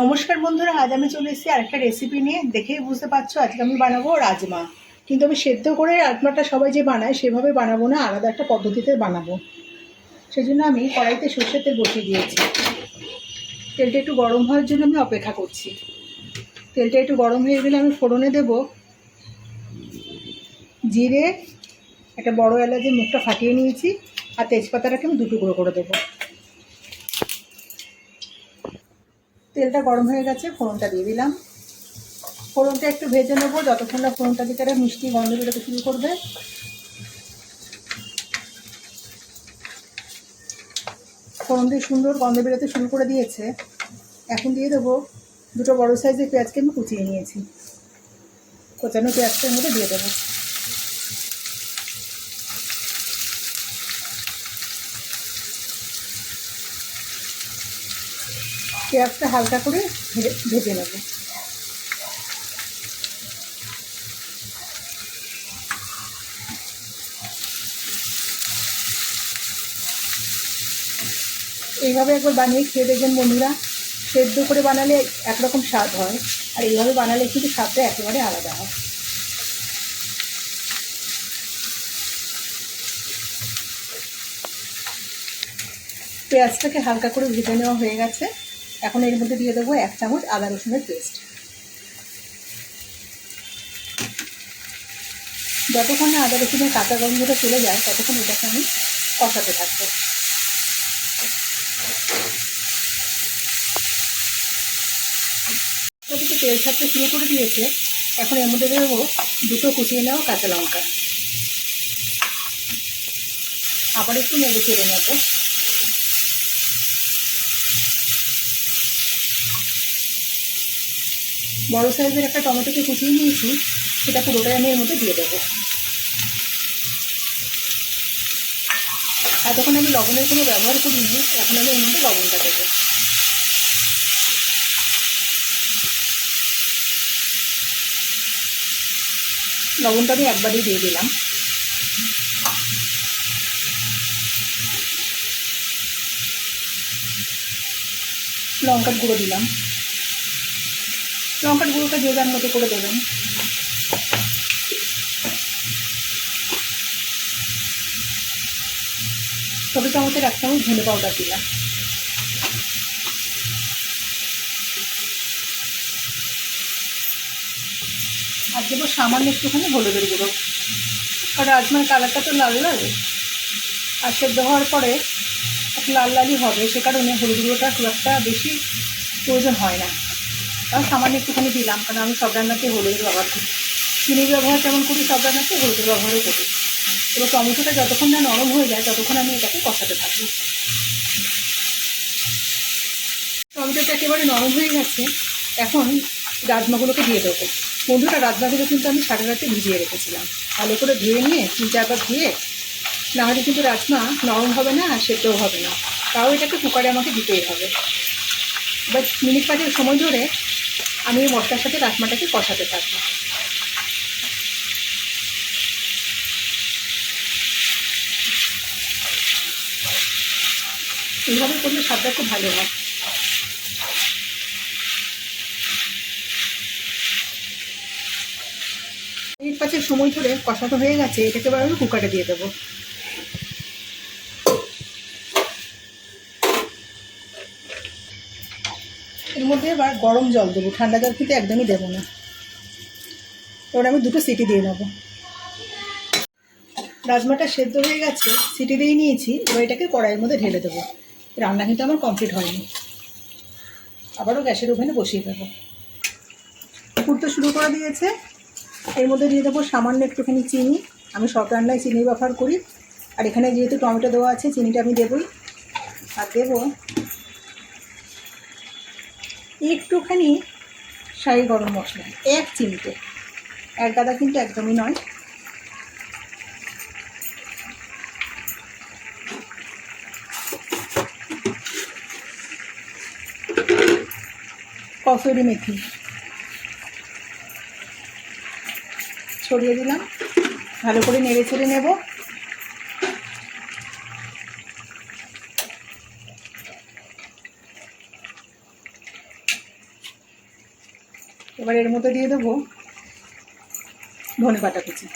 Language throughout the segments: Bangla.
নমস্কার বন্ধুরা, আজ আমি চলে এসেছি আরেকটা রেসিপি নিয়ে। দেখেই বুঝতে পারছ, আজকে আমি বানাবো রাজমা। কিন্তু আমি সেদ্ধ করে রাজমাটা সবাই যে বানায়, সেভাবে বানাবো না, আলাদা একটা পদ্ধতিতে বানাবো। সেই জন্য আমি কড়াইতে সর্ষের তেল বসিয়ে দিয়েছি। তেলটা একটু গরম হওয়ার জন্য আমি অপেক্ষা করছি। তেলটা একটু গরম হয়ে গেলে আমি ফোড়নে দেব। জিরে, একটা বড় এলাচের মুখটা ফাটিয়ে নিয়েছি, আর তেজপাতাটাকে আমি দুটো গুঁড়ো করে দেবো। তেলটা গরম হয়ে গেছে, ফোড়নটা দিয়ে দিলাম। ফোড়নটা একটু ভেজে নেব, যতক্ষণ না ফোড়নটা দিতে একটা মিষ্টি গন্ধ বেরোতে শুরু করবে। ফোড়ন দিয়ে সুন্দর গন্ধ বেরোতে শুরু করে দিয়েছে। এখন দিয়ে দেবো দুটো বড় সাইজের পেঁয়াজকে আমি কুচিয়ে নিয়েছি। কোচানো পেঁয়াজটার মধ্যে দিয়ে দেবো। পেঁয়াজটা হালকা করে ভেজে নেব। এইভাবে একবার বানিয়ে খেয়ে দেখবেন বন্ধুরা। সেদ্ধ করে বানালে একরকম স্বাদ হয়, আর এইভাবে বানালে কিন্তু স্বাদটা একেবারে আলাদা হয়। পেঁয়াজটাকে হালকা করে ভেজে নেওয়া হয়ে গেছে। এখন এর মধ্যে দিয়ে দেবো এক চামচ আদা রসুনের পেস্ট যতক্ষণ না আদা রসুনের কাঁচা গন্ধটা চলে যায়, ততক্ষণ এটাকে আমি কষাতে থাকব। থেকে তেল ছাড়তে শুরু করে দিয়েছে, এখন এর মধ্যে দেবো দুটো কুচিয়ে নেওয়া কাঁচা লঙ্কা। আবার একটু নেড়ে চেড়ে নেব। বড় সাইজের একটা টমেটোকে কুচিয়ে নিয়েছি, সেটা পুরোটাই আমি এর মধ্যে দিয়ে দেবো। এতক্ষণ আমি লবণের কোনো ব্যবহার করিনি এখন আমি এর মধ্যে লবণটা দেবো। লবণটা আমি একবারই দিয়ে দিলাম। লঙ্কার গুঁড়ো দিলাম। লঙ্কার গুঁড়োটা যে যার মতো করে দেবেন। ছোটো চামচের এক চামচ ধনে পাউডার দিলাম। আর দেবো সামান্য একটুখানি হলুদের গুঁড়ো। আর রাজমার কালারটা তো লাল লাল। আর সেদ্ধ হওয়ার পরে লাল লালই হবে, সে কারণে হলুদ গুঁড়োটা খুব একটা বেশি প্রয়োজন হয় না। তাও সামান্য একটুখানি দিলাম, কারণ আমি সব রান্নাতে হলুদের ব্যবহার করি। চিনির ব্যবহার যেমন করি, সব রান্নাতে হলুদের ব্যবহারও করি। এবার টমেটোটা যতক্ষণ না নরম হয়ে যায়, ততক্ষণ আমি এটাকে কষাতে থাকব। টমেটোটা একেবারে নরম হয়ে গেছে, এখন রাজমাগুলোকে দিয়ে দেবো। বন্ধুটা রাজমাগুলো কিন্তু আমি সাড়ে রাতে ভিজিয়ে রেখেছিলাম। ভালো করে ধুয়ে নিয়ে, তিন চারবার ধুয়ে না হলে কিন্তু রাজমা নরম হবে না আর সেদ্ধও হবে না। তাও এটাকে কুকারে আমাকে দিতেই হবে। এবার মিনিট পাঁচের সময় ধরে আমি এই মশলার সাথে রাজমাটাকে কষাতে থাকব। এইভাবে করলে স্বাদটা খুব ভালো হয়। পাঁচের সময় ধরে কষানো হয়ে গেছে, এটাকে এবার আমি কুকারে দিয়ে দেবো। এর মধ্যে এবার গরম জল দেবো। ঠান্ডা জল কিন্তু একদমই দেবো না। এবার আমি দুটো সিটি দিয়ে নেব। রাজমাটা সেদ্ধ হয়ে গেছে, সিটি দিয়ে নিয়েছি। এবার এটাকে কড়াইয়ের মধ্যে ঢেলে দেবো। রান্না কিন্তু আমার কমপ্লিট হয়নি। আবারও গ্যাসের ওভেনে বসিয়ে দেবো। পুরতে শুরু করে দিয়েছে। এর মধ্যে দিয়ে দেবো সামান্য একটুখানি চিনি। আমি সব রান্নায় চিনি ব্যবহার করি। আর এখানে যেহেতু টমেটো দেওয়া আছে, চিনিটা আমি দেবই। আর দেবো একটুখানি শাহি গরম মশলা, এক চিমটে। এক গাদা কিন্তু একদমই নয়। কসুরি মেথি। ছড়িয়ে দিলাম। ভালো করে নেড়ে ছেড়ে নেব। এবার এর মধ্যে দিয়ে দেবো ধনে পাতা কুচি।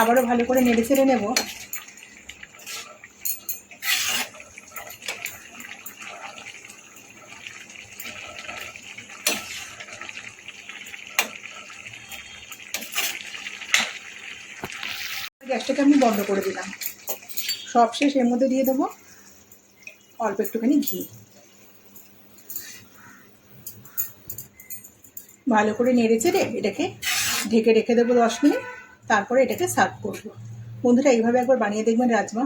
আবারও ভালো করে নেড়ে চেড়ে নেব। গ্যাসটাকে আমি বন্ধ করে দিলাম। সব শেষ, এর মধ্যে দিয়ে দেবো অল্প একটুখানি ঘি। ভালো করে নেড়ে চেড়ে এটাকে ঢেকে রেখে দেবো দশ মিনিট, তারপরে এটাকে সার্ভ করব। বন্ধুরা, এইভাবে একবার বানিয়ে দেখবেন রাজমা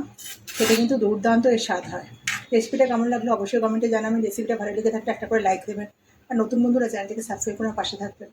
সেটা কিন্তু দুর্দান্ত এর স্বাদ হয়। রেসিপিটা কেমন লাগল অবশ্যই কমেন্টে জানাবেন। রেসিপিটা ভালো লেগে থাকলে একটা করে লাইক দেবেন। আর নতুন বন্ধুরা, চ্যানেলটিকে সাবস্ক্রাইব করে পাশে থাকবেন।